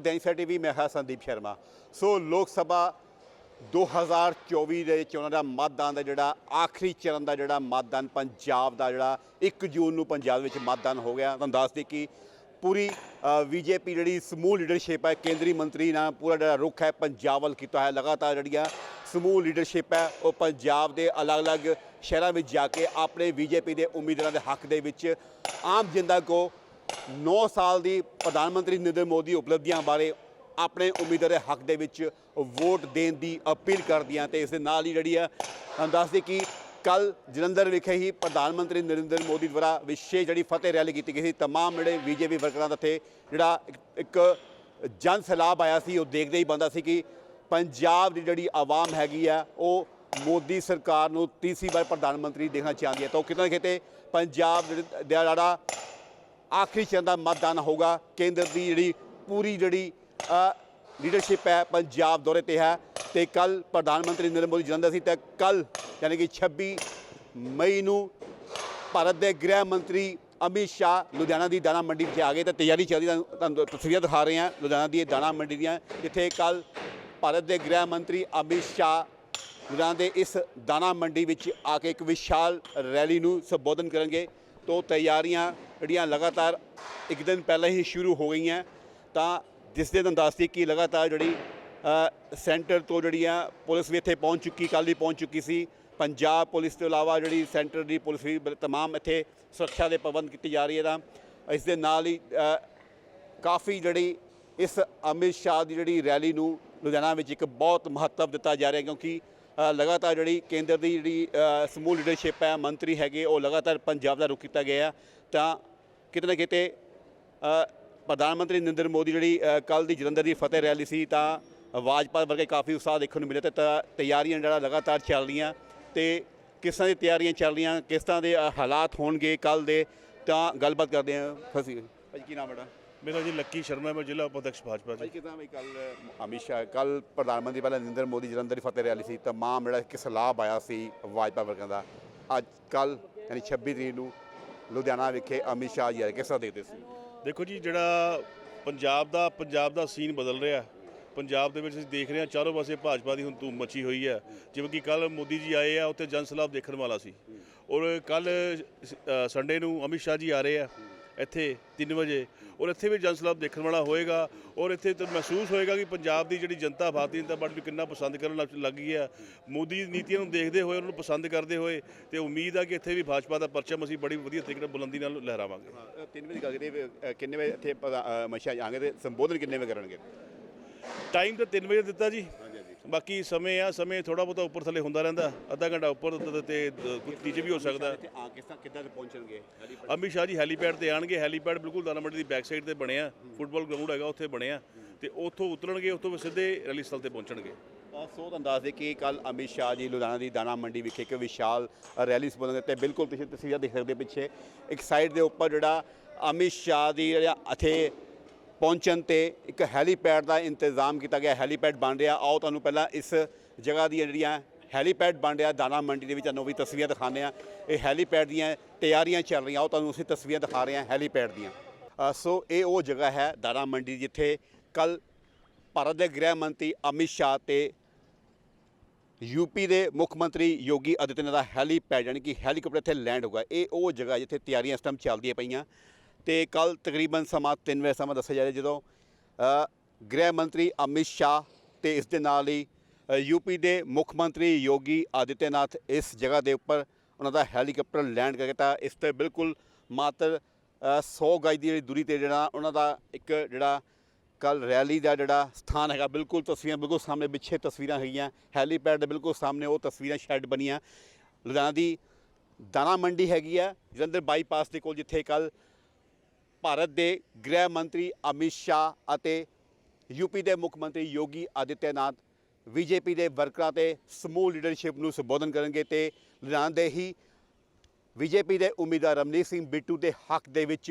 ਤੁਸੀਂ ਦੇਖ ਦੈਨਿਕ ਟੀਵੀ ਮੈਂ ਹਾਂ ਸੰਦੀਪ ਸ਼ਰਮਾ। ਸੋ ਲੋਕ ਸਭਾ 2024 ਦੇ ਚੋਣਾਂ ਦਾ ਮਤਦਾਨ ਦਾ ਜਿਹੜਾ ਆਖਰੀ ਚਰਨ ਦਾ ਜਿਹੜਾ ਮਤਦਾਨ ਪੰਜਾਬ ਦਾ ਜਿਹੜਾ 1 ਜੂਨ ਨੂੰ ਪੰਜਾਬ ਵਿੱਚ ਮਤਦਾਨ ਹੋ ਗਿਆ। ਤੁਹਾਨੂੰ ਦੱਸ ਦੇ ਕਿ ਪੂਰੀ ਬੀਜੇਪੀ ਜਿਹੜੀ ਸਮੂਹ ਲੀਡਰਸ਼ਿਪ ਹੈ, ਕੇਂਦਰੀ ਮੰਤਰੀ ਨਾਲ ਪੂਰਾ ਜਿਹੜਾ ਰੁਖ ਹੈ, ਪੰਜਾਬ ਵੱਲ ਕੀਤਾ ਹੈ ਲਗਾਤਾਰ ਜਿਹੜੀਆਂ ਸਮੂਹ ਲੀਡਰਸ਼ਿਪ ਹੈ, ਉਹ ਪੰਜਾਬ ਦੇ ਅਲੱਗ-ਅਲੱਗ ਸ਼ਹਿਰਾਂ ਵਿੱਚ ਜਾ ਕੇ ਆਪਣੇ ਬੀਜੇਪੀ ਦੇ ਉਮੀਦਵਾਰਾਂ ਦੇ ਹੱਕ ਦੇ ਵਿੱਚ ਆਮ ਜਨਤਾ ਕੋ 9 ਸਾਲ ਦੀ ਪ੍ਰਧਾਨ ਮੰਤਰੀ ਨਰਿੰਦਰ ਮੋਦੀ ਉਪਲਬਧੀਆਂ ਬਾਰੇ ਆਪਣੇ ਉਮੀਦਵਾਰ ਦੇ ਹੱਕ ਦੇ ਵਿੱਚ ਵੋਟ ਦੇਣ ਦੀ ਅਪੀਲ ਕਰਦੀਆਂ ਤੇ ਇਸ ਦੇ ਨਾਲ ਹੀ ਜਿਹੜੀ ਆ ਤੁਹਾਨੂੰ ਦੱਸਦੇ ਕਿ ਕੱਲ ਜਲੰਧਰ ਵਿਖੇ ਹੀ ਪ੍ਰਧਾਨ ਮੰਤਰੀ ਨਰਿੰਦਰ ਮੋਦੀ ਦੁਆਰਾ ਵਿਸ਼ੇਸ਼ ਜਿਹੜੀ ਫਤਿਹ ਰੈਲੀ ਕੀਤੀ ਗਈ ਸੀ तमाम ਜਿਹੜੇ ਬੀਜੇਪੀ ਵਰਕਰਾਂ ਦਾ ਇੱਥੇ ਜਿਹੜਾ ਇੱਕ- ਇੱਕ ਜਨ ਸੈਲਾਬ ਆਇਆ ਸੀ ਉਹ ਦੇਖਦੇ ਹੀ ਬੰਦਾ ਸੀ ਕਿ ਪੰਜਾਬ ਦੀ ਜਿਹੜੀ ਆਵਾਮ ਹੈਗੀ ਆ ਉਹ ਮੋਦੀ ਸਰਕਾਰ ਨੂੰ ਤੀਸਰੀ ਵਾਰ ਪ੍ਰਧਾਨ ਮੰਤਰੀ ਦੇਖਣਾ ਚਾਹੁੰਦੀ ਹੈ ਤਾਂ ਉਹ ਕਿਤੇ ਨਾ ਕਿਤੇ ਪੰਜਾਬ ਦੇ ਦਾ ਜਿਹੜਾ ਆਖਰੀ ਚਰਨ ਦਾ ਮਤਦਾਨ ਹੋਊਗਾ। ਕੇਂਦਰ ਦੀ ਜਿਹੜੀ ਪੂਰੀ ਜਿਹੜੀ ਲੀਡਰਸ਼ਿਪ ਹੈ, ਪੰਜਾਬ ਦੌਰੇ ਤੇ ਹੈ ਤੇ ਕੱਲ ਪ੍ਰਧਾਨ ਮੰਤਰੀ ਨਰਿੰਦਰ ਮੋਦੀ ਜਲੰਧਰ ਸੀ ਤੇ ਕੱਲ ਯਾਨੀ ਕਿ 26 ਮਈ ਨੂੰ ਭਾਰਤ ਦੇ ਗ੍ਰਹਿ ਮੰਤਰੀ ਅਮਿਤ ਸ਼ਾਹ ਲੁਧਿਆਣਾ ਦੀ ਦਾਣਾ ਮੰਡੀ ਵਿੱਚ ਆ ਗਏ ਤੇ ਤਿਆਰੀ ਚੱਲਦੀ ਤੁਹਾਨੂੰ ਤੁਹਾਨੂੰ ਤਸਵੀਰਾਂ ਦਿਖਾ ਰਹੇ ਹਾਂ। ਲੁਧਿਆਣਾ ਦੀ ਇਹ ਦਾਣਾ ਮੰਡੀ ਦੀਆਂ ਜਿੱਥੇ ਕੱਲ ਭਾਰਤ ਦੇ ਗ੍ਰਹਿ ਮੰਤਰੀ ਅਮਿਤ ਸ਼ਾਹ ਲੁਧਿਆਣਾ ਦੇ ਇਸ ਦਾਣਾ ਮੰਡੀ ਵਿੱਚ ਆ ਕੇ ਇੱਕ ਵਿਸ਼ਾਲ ਰੈਲੀ ਨੂੰ ਸੰਬੋਧਨ ਕਰਨਗੇ। ਤੋਂ ਤਿਆਰੀਆਂ ਜਿਹੜੀਆਂ ਲਗਾਤਾਰ ਇੱਕ ਦਿਨ ਪਹਿਲਾਂ ਹੀ ਸ਼ੁਰੂ ਹੋ ਗਈਆਂ, ਤਾਂ ਜਿਸ ਦੇ ਤੁਹਾਨੂੰ ਦੱਸਦੀ ਕਿ ਲਗਾਤਾਰ ਜਿਹੜੀ ਸੈਂਟਰ ਤੋਂ ਜਿਹੜੀਆਂ ਪੁਲਿਸ ਵੀ ਇੱਥੇ ਪਹੁੰਚ ਚੁੱਕੀ, ਕੱਲ੍ਹ ਹੀ ਪਹੁੰਚ ਚੁੱਕੀ ਸੀ, ਪੰਜਾਬ ਪੁਲਿਸ ਤੋਂ ਇਲਾਵਾ ਜਿਹੜੀ ਸੈਂਟਰ ਦੀ ਪੁਲਿਸ ਵੀ ਬ- ਤਮਾਮ ਇੱਥੇ ਸੁਰੱਖਿਆ ਦੇ ਪ੍ਰਬੰਧ ਕੀਤੀ ਜਾ ਰਹੀ ਹੈ ਤਾਂ ਇਸ ਦੇ ਨਾਲ ਹੀ ਕਾਫੀ ਜਿਹੜੀ ਇਸ ਅਮਿਤ ਸ਼ਾਹ ਦੀ ਜਿਹੜੀ ਰੈਲੀ ਨੂੰ ਲੁਧਿਆਣਾ ਵਿੱਚ ਇੱਕ ਬਹੁਤ ਮਹੱਤਵ ਦਿੱਤਾ ਜਾ ਰਿਹਾ ਕਿਉਂਕਿ ਲਗਾਤਾਰ ਜਿਹੜੀ ਕੇਂਦਰ ਦੀ ਜਿਹੜੀ ਸਮੂਹ ਲੀਡਰਸ਼ਿਪ ਹੈ, ਮੰਤਰੀ ਹੈਗੇ, ਉਹ ਲਗਾਤਾਰ ਪੰਜਾਬ ਦਾ ਰੁਖ ਕੀਤਾ ਗਿਆ ਤਾਂ ਕਿਤੇ ਨਾ ਕਿਤੇ ਪ੍ਰਧਾਨ ਮੰਤਰੀ ਨਰਿੰਦਰ ਮੋਦੀ ਜਿਹੜੀ ਕੱਲ ਦੀ ਜਲੰਧਰ ਦੀ ਫਤਿਹ ਰੈਲੀ ਸੀ, ਤਾਂ ਵਾਜਪਾਈ ਵਰਗੇ ਕਾਫੀ ਉਤਸ਼ਾਹ ਦੇਖਣ ਨੂੰ ਮਿਲਿਆ ਤੇ ਤਾਂ, ਤਿਆਰੀਆਂ ਜਿਹੜਾ ਲਗਾਤਾਰ ਚੱਲ ਰਹੀਆਂ ਤੇ ਕਿਸ ਤਰ੍ਹਾਂ ਦੀ ਤਿਆਰੀਆਂ ਚੱਲ ਰਹੀਆਂ, ਕਿਸ ਤਰ੍ਹਾਂ ਦੇ ਹਾਲਾਤ ਹੋਣਗੇ ਕੱਲ ਦੇ, ਤਾਂ ਗੱਲਬਾਤ ਕਰਦੇ ਹਾਂ। ਫਸੀ ਭਾਈ ਕੀ ਨਾਮ ਹੈ ਮੇਰਾ ਜੀ ਲੱਕੀ ਸ਼ਰਮਾ ਮੈਂ ਜ਼ਿਲ੍ਹਾ ਉਪਾਧਿਕਸ਼ ਭਾਜਪਾ ਭਾਈ ਜੀ ਕਿਦਾਂ ਵੀ ਕੱਲ ਅਮਿਤ ਸ਼ਾਹ ਕੱਲ ਪ੍ਰਧਾਨ ਮੰਤਰੀ ਪਹਿਲਾਂ ਨਰਿੰਦਰ ਮੋਦੀ ਜਲੰਧਰ ਦੀ ਫਤਿਹ ਰੈਲੀ ਸੀ ਤਮਾਮ ਜਿਹੜਾ ਇੱਕ ਸਲਾਬ ਆਇਆ ਸੀ ਵਾਜਪਾਈ ਵਰਗਾਂ ਦਾ। ਅੱਜ ਕੱਲ ਯਾਨੀ 26 ਤਰੀਕ ਨੂੰ ਲੁਧਿਆਣਾ ਵਿਖੇ ਅਮਿਤ ਸ਼ਾਹ ਜੀ ਆਏ ਕਿਸ ਤਰ੍ਹਾਂ ਦੇਖਦੇ ਸੀ? ਦੇਖੋ ਜੀ ਜਿਹੜਾ ਪੰਜਾਬ ਦਾ ਪੰਜਾਬ ਦਾ ਸੀਨ ਬਦਲ ਰਿਹਾ ਪੰਜਾਬ ਦੇ ਵਿੱਚ ਅਸੀਂ ਦੇਖ ਰਹੇ ਹਾਂ ਚਾਰੋਂ ਪਾਸੇ ਭਾਜਪਾ ਦੀ ਹੁਣ ਧੂਮ ਮੱਚੀ ਹੋਈ ਹੈ। ਜਿਵੇਂ ਕਿ ਕੱਲ ਮੋਦੀ ਜੀ ਆਏ ਆ ਉੱਥੇ ਜਨ ਸਲਾਬ ਦੇਖਣ ਵਾਲਾ ਸੀ। ਔਰ ਕੱਲ ਸੰਡੇ ਨੂੰ ਅਮਿਤ ਸ਼ਾਹ ਜੀ ਆ ਰਹੇ ਆ। ਇੱਥੇ 3 ਵਜੇ। ਔਰ ਇੱਥੇ ਵੀ ਜਨ ਸਲਾਬ ਦੇਖਣ ਵਾਲਾ ਹੋਏਗਾ। ਔਰ ਇੱਥੇ ਤਾਂ ਮਹਿਸੂਸ ਹੋਏਗਾ ਕਿ ਪੰਜਾਬ ਦੀ ਜਿਹੜੀ ਜਨਤਾ ਭਾਰਤੀ ਜਨਤਾ ਪਾਰਟੀ ਨੂੰ ਕਿੰਨਾ ਪਸੰਦ ਕਰਨ ਲੱਗ ਲੱਗ ਗਈ ਹੈ। ਮੋਦੀ ਦੀ ਨੀਤੀਆਂ ਨੂੰ ਦੇਖਦੇ ਹੋਏ ਉਹਨਾਂ ਨੂੰ ਪਸੰਦ ਕਰਦੇ ਹੋਏ ਤੇ ਉਮੀਦ ਆ ਕਿ ਇੱਥੇ ਵੀ ਭਾਜਪਾ ਦਾ ਪਰਚਮ ਅਸੀਂ ਬੜੀ ਵਧੀਆ ਤਰੀਕੇ ਨਾਲ ਬੁਲੰਦੀ ਨਾਲ ਲਹਿਰਾਵਾਂਗੇ। ਹਾਂ, ਤਿੰਨ ਵਜੇ ਅ, ਕਿੰਨੇ ਵਜੇ ਇੱਥੇ ਅਮਿਤ ਸ਼ਾਹ ਆਣਗੇ ਤੇ ਸੰਬੋਧਨ ਕਿੰਨੇ ਵਜੇ ਕਰਨਗੇ? ਟਾਈਮ ਤਾਂ 3 ਵਜੇ ਦਿੱਤਾ ਜੀ। ਬਾਕੀ ਸਮੇਂ ਆ ਸਮੇਂ ਥੋੜਾ ਬਹੁਤਾ ਉੱਪਰ ਥੱਲੇ ਹੁੰਦਾ ਰਹਿੰਦਾ। ਅੱਧਾ ਘੰਟਾ ਉੱਪਰ ਤੇ- ਤੇ ਕੁਝ ਨੀਚੇ ਵੀ ਹੋ ਸਕਦਾ। ਇੱਥੇ ਆ ਕਿੱਦਾਂ ਦੇ ਪਹੁੰਚਣਗੇ? ਅਮਿਤ ਸ਼ਾਹ ਜੀ ਹੈਲੀਪੈਡ ਤੇ ਆਣਗੇ ਹੈਲੀਪੈਡ ਬਿਲਕੁਲ ਦਾਣਾ ਮੰਡੀ ਦੀ ਬੈਕ ਸਾਈਡ ਤੇ ਬਣਿਆ ਫੁੱਟਬਾਲ ਗਰਾਊਂਡ ਹੈਗਾ ਉੱਥੇ ਬਣਿਆ ਤੇ ਉੱਥੋਂ ਉਤਰਨਗੇ ਉੱਥੋਂ ਸਿੱਧੇ ਰੈਲੀ ਸਥਲ ਤੇ ਪਹੁੰਚਣਗੇ। ਅ, ਸੋ ਤੁਹਾਨੂੰ ਦੱਸ ਦੇ ਕਿ ਕੱਲ ਅਮਿਤ ਸ਼ਾਹ ਜੀ ਲੁਧਿਆਣਾ ਦੀ ਦਾਣਾ ਮੰਡੀ ਵਿਖੇ ਇੱਕ ਵਿਸ਼ਾਲ ਅ, ਰੈਲੀ ਸੰਬੋਧਨ ਤੇ ਬਿਲਕੁਲ ਤੁਸੀਂ ਤਸਵੀਰਾਂ ਦੇਖ ਸਕਦੇ ਹੋ ਪਿੱਛੇ। ਇੱਕ ਸਾਈਡ ਦੇ ਉੱਪਰ ਜਿਹੜਾ ਅਮਿਤ ਸ਼ਾਹ ਦੀ ਜਿਹੜਾ ਇੱਥੇ ਪਹੁੰਚਣ ਤੇ ਇੱਕ ਹੈਲੀਪੈਡ ਦਾ ਇੰਤਜ਼ਾਮ ਕੀਤਾ ਗਿਆ। ਹੈਲੀਪੈਡ ਬਣ ਰਿਹਾ। ਆਓ ਤੁਹਾਨੂੰ ਪਹਿਲਾਂ ਇਸ ਜਗ੍ਹਾ ਦੀਆਂ ਜਿਹੜੀਆਂ ਹੈਲੀਪੈਡ ਬਣ ਰਿਹਾ, ਦਾਣਾ ਮੰਡੀ ਦੇ ਵਿੱਚ ਤੁਹਾਨੂੰ ਵੀ ਤਸਵੀਰਾਂ ਦਿਖਾਉਂਦੇ ਆ ਇਹ ਹੈਲੀਪੈਡ ਦੀਆਂ ਤਿਆਰੀਆਂ ਚੱਲ ਰਹੀਆਂ। ਆਓ ਤੁਹਾਨੂੰ ਅਸੀਂ ਤਸਵੀਰਾਂ ਦਿਖਾ ਰਹੇ ਹਾਂ ਹੈਲੀਪੈਡ ਦੀਆਂ। ਸੋ ਇਹ ਉਹ ਜਗ੍ਹਾ ਹੈ ਦਾਣਾ ਮੰਡੀ ਜਿੱਥੇ ਕੱਲ ਭਾਰਤ ਦੇ ਗ੍ਰਹਿ ਮੰਤਰੀ ਅਮਿਤ ਸ਼ਾਹ ਤੇ ਯੂਪੀ ਦੇ ਮੁੱਖ ਮੰਤਰੀ ਯੋਗੀ ਆਦਿੱਤਿਆਨਾਥ ਦਾ ਹੈਲੀਪੈਡ, ਯਾਨੀ ਕਿ ਹੈਲੀਕਾਪਟਰ ਇੱਥੇ ਲੈਂਡ ਹੋਗਾ ਇਹ ਉਹ ਜਗ੍ਹਾ ਜਿੱਥੇ ਤਿਆਰੀਆਂ ਇਸ ਟਾਈਮ ਚੱਲਦੀਆਂ ਪਈਆਂ। ਤੇ ਕੱਲ ਤਕਰੀਬਨ ਸਮਾਂ 3 ਵਜੇ ਸਮਾਂ ਦੱਸਿਆ ਜਾ ਰਿਹਾ ਜਦੋਂ ਗ੍ਰਹਿ ਮੰਤਰੀ ਅਮਿਤ ਸ਼ਾਹ ਤੇ ਇਸ ਦੇ ਨਾਲ ਹੀ ਅ, ਯੂਪੀ ਦੇ ਮੁੱਖ ਮੰਤਰੀ ਯੋਗੀ ਆਦਿੱਤਿਆਨਾਥ ਇਸ ਜਗ੍ਹਾ ਦੇ ਉੱਪਰ ਉਹਨਾਂ ਦਾ ਹੈਲੀਕਾਪਟਰ ਲੈਂਡ ਕਰਕੇ ਤਾਂ ਇਸ ਤੇ ਬਿਲਕੁਲ ਮਾਤਰ ਅ, 100 ਗਜ ਦੀ ਜਿਹੜੀ ਦੂਰੀ ਤੇ ਜਿਹੜਾ ਉਹਨਾਂ ਦਾ ਇੱਕ ਜਿਹੜਾ ਕੱਲ ਰੈਲੀ ਦਾ ਜਿਹੜਾ ਸਥਾਨ ਹੈਗਾ ਬਿਲਕੁਲ ਤਸਵੀਰਾਂ ਬਿਲਕੁਲ ਸਾਹਮਣੇ ਪਿੱਛੇ ਤਸਵੀਰਾਂ ਹੈਗੀਆਂ ਹੈਲੀਪੈਡ ਦੇ ਬਿਲਕੁਲ ਸਾਹਮਣੇ ਉਹ ਤਸਵੀਰਾਂ ਸ਼ੈੱਡ ਬਣੀਆਂ। ਲੁਧਿਆਣਾ ਦੀ ਦਾਣਾ ਮੰਡੀ ਹੈਗੀ ਆ ਜਲੰਧਰ ਬਾਈਪਾਸ ਦੇ ਕੋਲ ਜਿੱਥੇ ਕੱਲ ਭਾਰਤ ਦੇ ਗ੍ਰਹਿ ਮੰਤਰੀ ਅਮਿਤ ਸ਼ਾਹ ਅਤੇ ਯੂਪੀ ਦੇ ਮੁੱਖ ਮੰਤਰੀ ਯੋਗੀ ਆਦਿੱਤਿਆਨਾਥ ਬੀਜੇਪੀ ਦੇ ਵਰਕਰਾਂ ਤੇ ਸਮੂਹ ਲੀਡਰਸ਼ਿਪ ਨੂੰ ਸੰਬੋਧਨ ਕਰਨਗੇ ਤੇ ਲੁਧਿਆਣਾ ਦੇ ਹੀ ਬੀਜੇਪੀ ਦੇ ਉਮੀਦਵਾਰ ਰਮਨੀਤ ਸਿੰਘ ਬਿੱਟੂ ਦੇ ਹੱਕ ਦੇ ਵਿੱਚ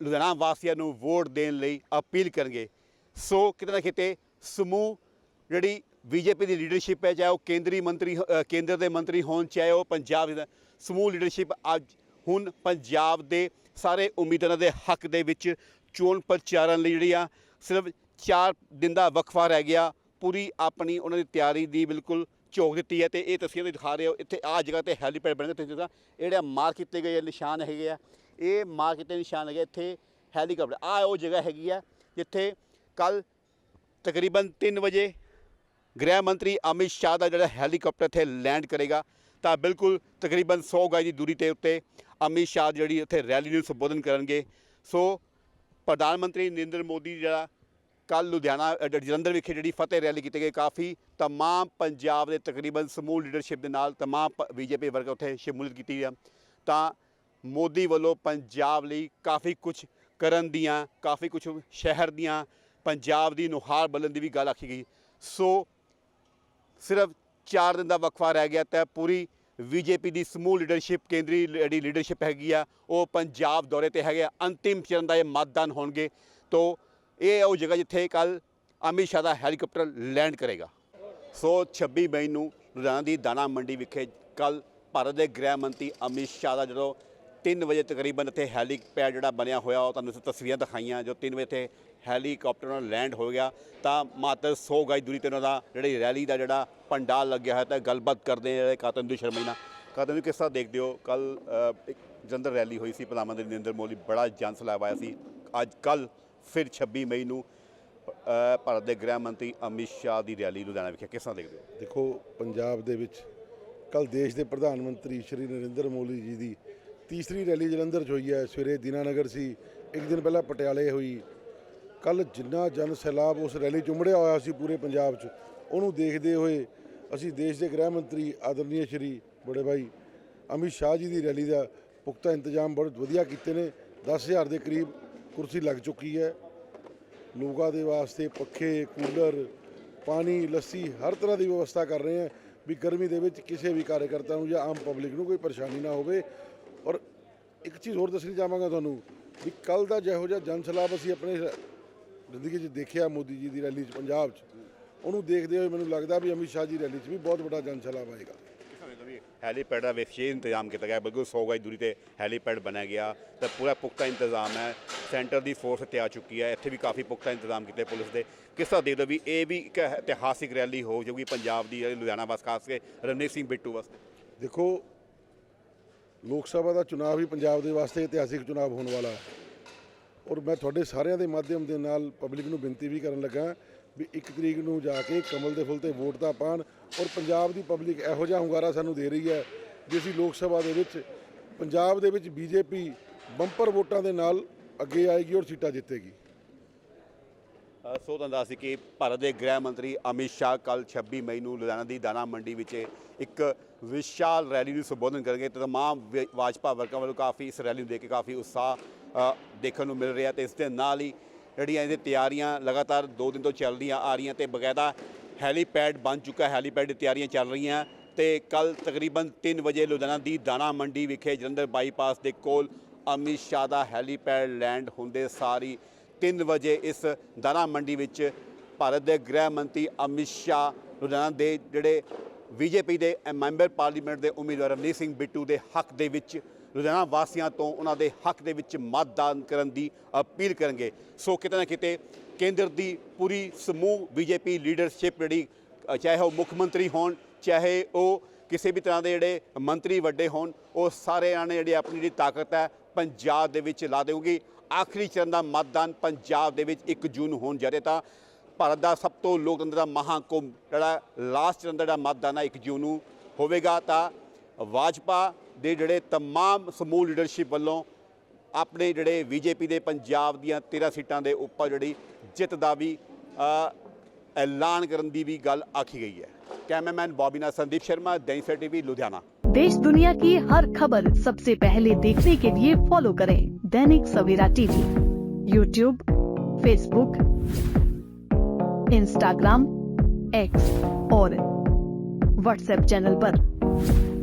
ਲੁਧਿਆਣਾ ਵਾਸੀਆਂ ਨੂੰ ਵੋਟ ਦੇਣ ਲਈ ਅਪੀਲ ਕਰਨਗੇ। ਸੋ ਕਿਤੇ ਨਾ ਕਿਤੇ ਸਮੂਹ ਜਿਹੜੀ ਬੀਜੇਪੀ ਦੀ ਲੀਡਰਸ਼ਿਪ ਹੈ, ਚਾਹੇ ਉਹ ਕੇਂਦਰੀ ਮੰਤਰੀ ਕੇਂਦਰ ਦੇ ਮੰਤਰੀ ਹੋਣ, ਚਾਹੇ ਉਹ ਪੰਜਾਬ ਸਮੂਹ ਲੀਡਰਸ਼ਿਪ ਅੱਜ, ਹੁਣ ਪੰਜਾਬ ਦੇ ਸਾਰੇ ਉਮੀਦਵਾਰਾਂ ਦੇ ਹੱਕ ਦੇ ਵਿੱਚ ਚੋਣ ਪ੍ਰਚਾਰਨ ਲਈ ਜਿਹੜੀ ਆ, ਸਿਰਫ 4 ਦਿਨ ਦਾ ਵਕਫਾ ਰਹਿ ਗਿਆ। ਪੂਰੀ ਆਪਣੀ ਉਹਨਾਂ ਦੀ ਤਿਆਰੀ ਦੀ ਬਿਲਕੁਲ ਝੋਕ ਦਿੱਤੀ ਹੈ ਤੇ ਇਹ ਤਸਵੀਰਾਂ ਦਿਖਾ ਰਹੇ ਹੋ। ਇੱਥੇ ਆ ਜਗ੍ਹਾ ਤੇ ਹੈਲੀਪੈਡ ਬਣਿਆ ਤੁਸੀਂ ਜਿਹੜਾ ਇਹ ਜਿਹੜਾ ਮਾਰਕ ਕੀਤੇ ਗਏ ਨਿਸ਼ਾਨ ਹੈਗੇ ਆ। ਇਹ ਮਾਰਕ ਕੀਤੇ ਨਿਸ਼ਾਨ ਹੈਗੇ ਇੱਥੇ ਹੈਲੀਕਾਪਟਰ ਆ ਉਹ ਜਗ੍ਹਾ ਹੈਗੀ ਆ ਜਿੱਥੇ ਕੱਲ ਤਕਰੀਬਨ 3 ਵਜੇ ਗ੍ਰਹਿ ਮੰਤਰੀ ਅਮਿਤ ਸ਼ਾਹ ਦਾ ਜਿਹੜਾ ਹੈਲੀਕਾਪਟਰ ਇੱਥੇ ਲੈਂਡ ਕਰੇਗਾ। ਤਾਂ ਬਿਲਕੁਲ ਤਕਰੀਬਨ 100 ਗਜ ਦੀ ਦੂਰੀ ਤੇ ਉੱਤੇ ਅਮਿਤ ਸ਼ਾਹ ਜਿਹੜੀ ਉੱਥੇ ਰੈਲੀ ਨੂੰ ਸੰਬੋਧਨ ਕਰਨਗੇ ਸੋ ਪ੍ਰਧਾਨ ਮੰਤਰੀ ਨਰਿੰਦਰ ਮੋਦੀ ਜਿਹੜਾ ਕੱਲ ਲੁਧਿਆਣਾ ਅ, ਜਲੰਧਰ ਵਿਖੇ ਜਿਹੜੀ ਫਤਿਹ ਰੈਲੀ ਕੀਤੀ ਗਈ ਕਾਫੀ तमाम ਪੰਜਾਬ ਦੇ ਤਕਰੀਬਨ ਸਮੂਹ ਲੀਡਰਸ਼ਿਪ ਦੇ ਨਾਲ तमाम ਬੀਜੇਪੀ ਵਰਗ ਉੱਥੇ ਸ਼ਮੂਲੀਅਤ ਕੀਤੀ ਹੈ ਤਾਂ ਮੋਦੀ ਵੱਲੋਂ ਪੰਜਾਬ ਲਈ ਕਾਫੀ ਕੁਝ ਕਰਨ ਦੀਆਂ ਕਾਫੀ ਕੁਝ ਸ਼ਹਿਰ ਦੀਆਂ ਪੰਜਾਬ ਦੀ ਨੁਹਾਰ ਬਲਨ ਦੀ ਵੀ ਗੱਲ ਆਖੀ ਗਈ ਸੋ ਸਿਰਫ 4 ਦਿਨ ਦਾ ਵਕਫਾ ਰਹਿ ਗਿਆ ਤਾਂ ਪੂਰੀ ਬੀਜੇਪੀ ਦੀ ਸਮੂਹ ਲੀਡਰਸ਼ਿਪ ਕੇਂਦਰੀ ਜਿਹੜੀ ਲੀਡਰਸ਼ਿਪ ਹੈਗੀ ਆ, ਉਹ ਪੰਜਾਬ ਦੌਰੇ ਤੇ ਹੈਗੇ ਆ। ਅੰਤਿਮ ਚਰਨ ਦਾ ਇਹ ਮਤਦਾਨ ਹੋਣਗੇ ਤੋਂ ਇਹ ਉਹ ਜਗ੍ਹਾ ਜਿੱਥੇ ਕੱਲ ਅਮਿਤ ਸ਼ਾਹ ਦਾ ਹੈਲੀਕਾਪਟਰ ਲੈਂਡ ਕਰੇਗਾ ਸੋ 26 ਮਈ ਨੂੰ ਲੁਧਿਆਣਾ ਦੀ ਦਾਣਾ ਮੰਡੀ ਵਿਖੇ ਕੱਲ ਭਾਰਤ ਦੇ ਗ੍ਰਹਿ ਮੰਤਰੀ ਅਮਿਤ ਸ਼ਾਹ ਦਾ ਜਦੋਂ 3 ਵਜੇ ਤਕਰੀਬਨ ਇੱਥੇ ਹੈਲੀਪੈਡ ਜਿਹੜਾ ਬਣਿਆ ਹੋਇਆ, ਉਹ ਤੁਹਾਨੂੰ ਤਸਵੀਰਾਂ ਦਿਖਾਈਆਂ, ਜੋ 3 ਵਜੇ ਇੱਥੇ ਹੈਲੀਕਾਪਟਰ ਨਾਲ ਲੈਂਡ ਹੋ ਗਿਆ, ਤਾਂ ਮਾਤਰ 100 ਗਜ ਦੂਰੀ ਤੇ ਉਹਨਾਂ ਦਾ ਜਿਹੜੀ ਰੈਲੀ ਦਾ ਜਿਹੜਾ ਪੰਡਾਲ ਲੱਗਿਆ ਹੋਇਆ ਤਾਂ ਗੱਲਬਾਤ ਕਰਦੇ ਜਿਹੜੇ ਕਾਤਨਦੂ ਸ਼ਰਮਾ ਜੀ ਨਾਲ। ਕਾਤਨਦੂ ਕਿਸ ਤਰ੍ਹਾਂ ਦੇਖਦੇ ਹੋ? ਕੱਲ ਇੱਕ ਜੰਦਰ ਰੈਲੀ ਹੋਈ ਸੀ ਪ੍ਰਧਾਨ ਮੰਤਰੀ ਨਰਿੰਦਰ ਮੋਦੀ, ਬੜਾ ਜਨ ਸਲਾਹ ਆਇਆ ਸੀ। ਅੱਜ ਕੱਲ ਫਿਰ 26 ਮਈ ਨੂੰ ਭਾਰਤ ਦੇ ਗ੍ਰਹਿ ਮੰਤਰੀ ਅਮਿਤ ਸ਼ਾਹ ਦੀ ਰੈਲੀ ਲੁਧਿਆਣਾ ਵਿਖੇ, ਕਿਸ ਤਰ੍ਹਾਂ ਦੇਖਦੇ ਹੋ? ਦੇਖੋ, ਪੰਜਾਬ ਦੇ ਵਿੱਚ ਕੱਲ ਦੇਸ਼ ਦੇ ਪ੍ਰਧਾਨ ਮੰਤਰੀ ਸ਼੍ਰੀ ਨਰਿੰਦਰ ਮੋਦੀ ਜੀ ਦੀ ਤੀਸਰੀ ਰੈਲੀ ਜਲੰਧਰ 'ਚ ਹੋਈ ਹੈ। ਸਵੇਰੇ ਦੀਨਾਨਗਰ ਸੀ, ਇੱਕ ਦਿਨ ਪਹਿਲਾਂ ਪਟਿਆਲੇ ਹੋਈ। ਕੱਲ ਜਿੰਨਾ ਜਨ ਸੈਲਾਬ ਉਸ ਰੈਲੀ 'ਚ ਉਮੜਿਆ ਹੋਇਆ ਸੀ ਪੂਰੇ ਪੰਜਾਬ 'ਚ, ਉਹਨੂੰ ਦੇਖਦੇ ਹੋਏ ਅਸੀਂ ਦੇਸ਼ ਦੇ ਗ੍ਰਹਿ ਮੰਤਰੀ ਆਦਰਨੀय ਸ਼੍ਰੀ ਬੜੇ ਭਾਈ ਅਮਿਤ ਸ਼ਾਹ ਜੀ ਦੀ ਰੈਲੀ ਦਾ ਪੁਖਤਾ ਇੰਤਜ਼ਾਮ ਬਹੁਤ ਵਧੀਆ ਕੀਤੇ ਨੇ 10000 ਦੇ ਕਰੀਬ ਕੁਰਸੀ ਲੱਗ ਚੁੱਕੀ ਹੈ। ਲੋਕਾਂ ਦੇ ਵਾਸਤੇ ਪੱਖੇ, ਕੂਲਰ, ਪਾਣੀ, ਲੱਸੀ ਹਰ ਤਰ੍ਹਾਂ ਦੀ ਵਿਵਸਥਾ ਕਰ ਰਹੇ ਹਾਂ ਵੀ ਗਰਮੀ ਦੇ ਵਿੱਚ ਕਿਸੇ ਵੀ ਕਾਰਜਕਰਤਾ ਨੂੰ ਜਾਂ ਆਮ ਪਬਲਿਕ ਨੂੰ ਕੋਈ ਪਰੇਸ਼ਾਨੀ ਨਾ ਹੋਵੇ। ਔਰ ਇੱਕ ਚੀਜ਼ ਹੋਰ ਦੱਸਣੀ ਚਾਹਾਂਗਾ ਤੁਹਾਨੂੰ ਵੀ ਕੱਲ ਦਾ ਜਿਹੋ ਜਿਹਾ ਜਨ ਸਲਾਬ ਅਸੀਂ ਆਪਣੇ ਜ਼ਿੰਦਗੀ 'ਚ ਦੇਖਿਆ ਮੋਦੀ ਜੀ ਦੀ ਰੈਲੀ 'ਚ ਪੰਜਾਬ 'ਚ ਉਹਨੂੰ ਦੇਖਦੇ ਹੋਏ ਮੈਨੂੰ ਲੱਗਦਾ ਵੀ ਅਮਿਤ ਸ਼ਾਹ ਜੀ ਰੈਲੀ 'ਚ ਵੀ ਬਹੁਤ ਵੱਡਾ ਜਨ ਸਲਾਬ ਆਏਗਾ। ਹੈਲੀਪੈਡ ਦਾ ਵਿਸ਼ੇਸ਼ ਇੰਤਜ਼ਾਮ ਕੀਤਾ ਗਿਆ ਬਿਲਕੁਲ 100 ਗਜ ਦੂਰੀ ਤੇ ਹੈਲੀਪੈਡ ਬਣਾਇਆ ਗਿਆ ਤਾਂ ਪੂਰਾ ਪੁਖਤਾ ਇੰਤਜ਼ਾਮ ਹੈ ਸੈਂਟਰ ਦੀ ਫੋਰਸ ਇੱਥੇ ਆ ਚੁੱਕੀ ਹੈ ਇੱਥੇ ਵੀ ਕਾਫੀ ਪੁਖਤਾ ਇੰਤਜ਼ਾਮ ਕੀਤੇ ਪੁਲਿਸ ਦੇ। ਕਿਸ ਤਰ੍ਹਾਂ ਦੇਖਦੇ ਵੀ ਇਹ ਵੀ ਇੱਕ ਇਤਿਹਾਸਿਕ ਰੈਲੀ ਹੋ ਜਾਊਗੀ ਪੰਜਾਬ ਦੀ ਲੁਧਿਆਣਾ ਵਾਸ ਖਾਸ ਕੇ ਰਣਜੀਤ ਸਿੰਘ ਬਿੱਟੂ ਵਾਸਤੇ? ਦੇਖੋ ਲੋਕ ਸਭਾ ਦਾ ਚੁਣਾਵ ਹੀ ਪੰਜਾਬ ਦੇ ਵਾਸਤੇ ਇਤਿਹਾਸਿਕ ਚੁਣਾਵ ਹੋਣ ਵਾਲਾ ਹੈ। ਔਰ ਮੈਂ ਤੁਹਾਡੇ ਸਾਰਿਆਂ ਦੇ ਮਾਧਿਅਮ ਦੇ ਨਾਲ ਪਬਲਿਕ ਨੂੰ ਬੇਨਤੀ ਵੀ ਕਰਨ ਲੱਗਾ ਵੀ 1 ਤਰੀਕ ਨੂੰ ਜਾ ਕੇ ਕਮਲ ਦੇ ਫੁੱਲ ਤੇ ਵੋਟ ਤਾਂ ਪਾਣ ਔਰ ਪੰਜਾਬ ਦੀ ਪਬਲਿਕ ਇਹੋ ਜਿਹਾ ਹੁੰਗਾਰਾ ਸਾਨੂੰ ਦੇ ਰਹੀ ਹੈ ਵੀ ਅਸੀਂ ਲੋਕ ਸਭਾ ਦੇ ਵਿੱਚ, ਪੰਜਾਬ ਦੇ ਵਿੱਚ ਬੀਜੇਪੀ ਬੰਪਰ ਵੋਟਾਂ ਦੇ ਨਾਲ ਅੱਗੇ ਆਏਗੀ ਔਰ ਸੀਟਾਂ ਜਿੱਤੇਗੀ। ਸੋ ਤੁਹਾਨੂੰ ਸੀ ਕਿ ਭਾਰਤ ਦੇ ਗ੍ਰਹਿ ਮੰਤਰੀ ਅਮਿਤ ਸ਼ਾਹ ਕੱਲ 26 ਮਈ ਨੂੰ ਲੁਧਿਆਣਾ ਦੀ ਦਾਣਾ ਮੰਡੀ ਵਿੱਚ ਇੱਕ ਵਿਸ਼ਾਲ ਰੈਲੀ ਨੂੰ ਸੰਬੋਧਨ ਕਰਨਗੇ। ਤੇ ਤਮਾਮ ਵ- ਭਾਜਪਾ ਵਰਕਰਾਂ ਵੱਲੋਂ ਕਾਫੀ ਇਸ ਰੈਲੀ ਨੂੰ ਦੇਖ ਕੇ ਕਾਫੀ ਉਤਸ਼ਾਹ ਦੇਖਣ ਨੂੰ ਮਿਲ ਰਿਹਾ ਤੇ ਇਸ ਦੇ ਨਾਲ ਹੀ ਜਿਹੜੀਆਂ ਇਹਦੀ ਤਿਆਰੀਆਂ ਲਗਾਤਾਰ 2 ਦਿਨ ਤੋਂ ਚੱਲ ਰਹੀਆਂ ਆ ਰਹੀਆਂ ਤੇ ਬਕਾਇਦਾ ਹੈਲੀਪੈਡ ਬਣ ਚੁੱਕਾ ਹੈਲੀਪੈਡ ਦੀ ਤਿਆਰੀਆਂ ਚੱਲ ਰਹੀਆਂ ਤੇ ਕੱਲ ਤਕਰੀਬਨ 3 ਵਜੇ ਲੁਧਿਆਣਾ ਦੀ ਦਾਣਾ ਮੰਡੀ ਵਿਖੇ ਜਲੰਧਰ ਬਾਈਪਾਸ ਦੇ ਕੋਲ ਅਮਿਤ ਸ਼ਾਹ ਦਾ ਹੈਲੀਪੈਡ ਲੈਂਡ ਹੁੰਦੇ ਸਾਰੀ 3 ਵਜੇ ਇਸ ਦਾਣਾ ਮੰਡੀ ਵਿੱਚ ਭਾਰਤ ਦੇ ਗ੍ਰਹਿ ਮੰਤਰੀ ਅਮਿਤ ਸ਼ਾਹ, ਲੁਧਿਆਣਾ ਦੇ ਜਿਹੜੇ ਬੀਜੇਪੀ ਦੇ ਮੈਂਬਰ ਪਾਰਲੀਮੈਂਟ ਦੇ ਉਮੀਦਵਾਰ ਰਵਨੀਤ ਸਿੰਘ ਬਿੱਟੂ ਦੇ ਹੱਕ ਦੇ ਵਿੱਚ ਲੁਧਿਆਣਾ ਵਾਸੀਆਂ ਤੋਂ ਉਹਨਾਂ ਦੇ ਹੱਕ ਦੇ ਵਿੱਚ ਮਤਦਾਨ ਕਰਨ ਦੀ ਅਪੀਲ ਕਰਨਗੇ। ਸੋ ਕਿਤੇ ਨਾ ਕਿਤੇ ਕੇਂਦਰ ਦੀ ਪੂਰੀ ਸਮੂਹ ਬੀਜੇਪੀ ਲੀਡਰਸ਼ਿਪ ਜਿਹੜੀ ਚਾਹੇ ਉਹ ਮੁੱਖ ਮੰਤਰੀ ਹੋਣ, ਚਾਹੇ ਉਹ ਕਿਸੇ ਵੀ ਤਰ੍ਹਾਂ ਦੇ ਜਿਹੜੇ ਮੰਤਰੀ ਵੱਡੇ ਹੋਣ, ਉਹ ਸਾਰਿਆਂ ਨੇ ਜਿਹੜੀ ਆਪਣੀ ਜਿਹੜੀ ਤਾਕਤ ਹੈ ਪੰਜਾਬ ਦੇ ਵਿੱਚ ਲਾ ਦੇਊਗੀ। ਆਖਰੀ ਚਰਨ ਦਾ ਮਤਦਾਨ ਪੰਜਾਬ ਦੇ ਵਿੱਚ 1 ਜੂਨ ਨੂੰ ਹੋਣ ਜਾ ਰਿਹਾ ਤਾਂ ਭਾਰਤ ਦਾ ਸਭ ਤੋਂ ਲੋਕਤੰਤਰ ਦਾ ਮਹਾਕੁੰਭ ਜਿਹੜਾ ਲਾਸਟ ਚਰਨ ਦਾ ਜਿਹੜਾ ਮਤਦਾਨ ਹੈ 1 ਜੂਨ ਨੂੰ ਹੋਵੇਗਾ ਤਾਂ ਵਾਜਪਾ ਦੇ ਜਿਹੜੇ तमाम ਸਮੂਹ ਲੀਡਰਸ਼ਿਪ ਵੱਲੋਂ ਆਪਣੇ ਜਿਹੜੇ ਬੀਜੇਪੀ ਦੇ ਪੰਜਾਬ ਦੀਆਂ 13 ਸੀਟਾਂ ਦੇ ਉੱਪਰ ਜਿਹੜੀ ਜਿੱਤ ਦਾ ਵੀ ਐਲਾਨ ਕਰਨ ਦੀ ਵੀ ਗੱਲ ਆਖੀ ਗਈ ਹੈ कैमरामैन बॉबी ना संदीप शर्मा दैनिक टीवी लुधियाना देश दुनिया की हर खबर सबसे पहले देखने के लिए फॉलो करें Dainik Savera TV YouTube Facebook Instagram X और व्हाट्सएप चैनल पर।